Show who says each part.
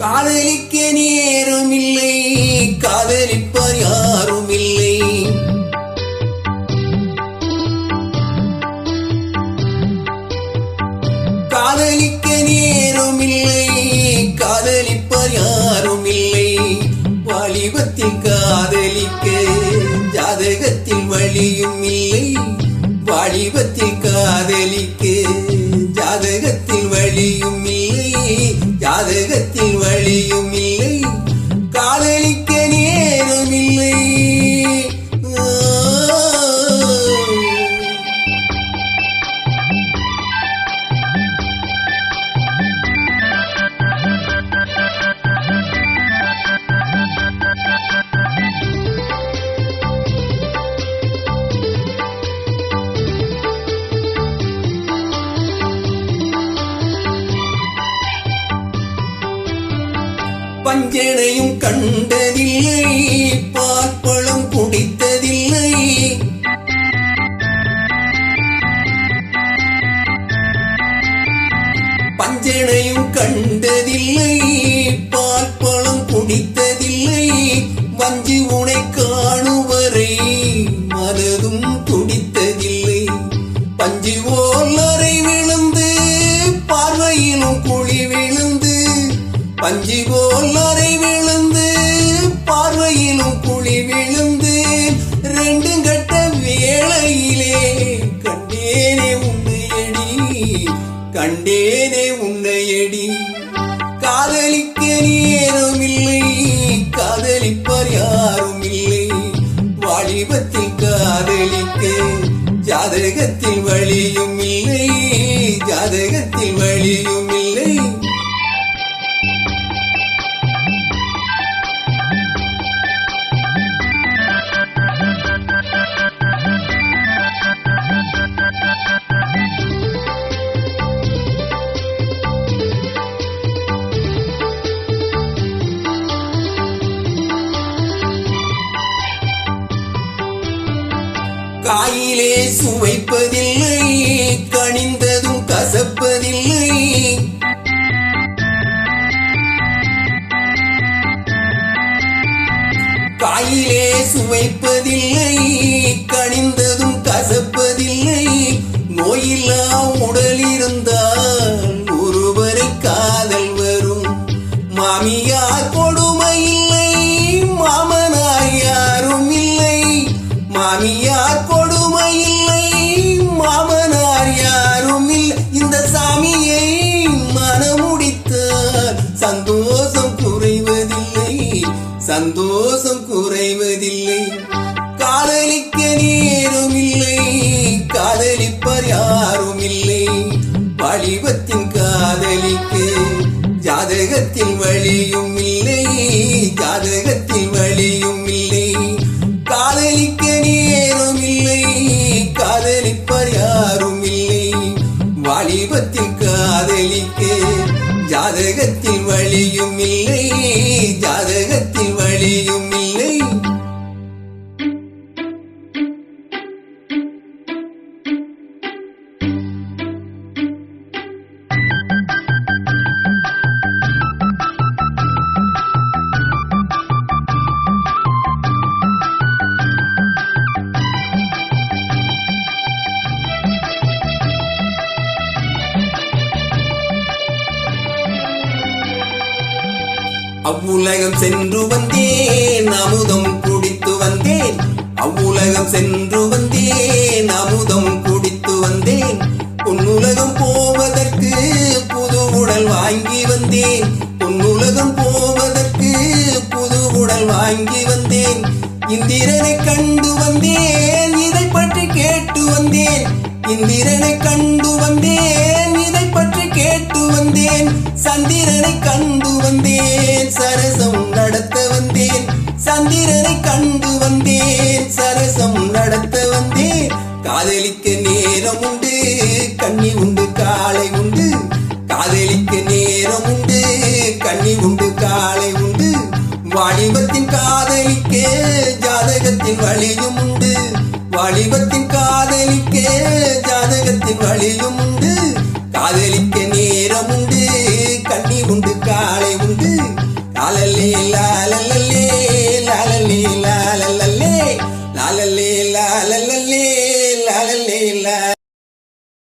Speaker 1: காதலிக்க நேரும் இல்லை காதலிப்பார் யாரும் இல்லை காதலிக்க நேரும் இல்லை காதலிப்பார் யாரும் இல்லை வாலிபத்தில் காதலிக்க ஜாதகத்தில் வழியும் இல்லை வாலிபத்தில் காதலிக்க ஜாதகத்தில் வழியும் இல்லை ஜாதகத்தின் வழியுமே பஞ்சனையும் கண்டதில்லை. பார்ப்பழம் குடித்ததில்லை. பஞ்சனையும் கண்டதில்லை. பார்ப்பழம் குடித்ததில்லை. வஞ்சி பஞ்சி போல் அறை விழுந்து பார்வையிலும் குழி விழுந்து ரெண்டு கட்ட வேளையிலே கண்டேனே உன்னையடி கண்டேனே உன்னையடி காதலிக்க நேரம் இல்லை காதலிப்பர் யாரும் இல்லை வாலிபத்தில் காதலிக்க ஜாதகத்தில் வழியும் இல்லை ஜாதகத்தில் வழியும் இல்லை. வாயிலே சுவைப்பதில்லை கனிந்ததும் கசப்பதில்லை. காயிலே சுவைப்பதில்லை கனிந்ததும் கசப்பதில்லை. நோயில்லா உடல் இருந்தால் ஒருவரை காதல் வரும் மாமியார் சந்தோஷம் குறைவதில்லை. காதலிக்க நேரம் இல்லை காதலிப்பர் யாரும் இல்லை வடிவத்தின் காதலிக்கு ஜாதகத்தில் வழியும் இல்லை ஜாதகத்தில் வழியும் இல்லை காதலிக்க நேரும் இல்லை காதலிப்பர் யாரும் இல்லை வாலிபத்தில் காதலிக்கு ஜாதகத்தில் வழியும் இல்லை ஜாதகத்தில் வழியும் அவ்வுலகம் சென்று வந்தேன் அமுதம் குடித்து வந்தேன். அவ்வுலகம் சென்று வந்தேன் அமுதம் குடித்து வந்தேன். பொன்னுலகம் போவதற்கு புது உடல் வாங்கி வந்தேன். பொன்னுலகம் போவதற்கு புது உடல் வாங்கி வந்தேன். இந்திரனை கண்டு வந்தேன் இதை பற்றி கேட்டு வந்தேன். இந்திரனை கண்டு வந்தேன் இதை பற்றி கேட்டு வந்தேன். சந்திரனை கண்டு காலை உண்டு. காதலிக்க நேரம் உண்டு. கண்ணி உண்டு காலை உண்டு. வாலிபத்தின் காதலிக்க ஜாதகத்தின் வழியும் உண்டு. வாலிபத்தின்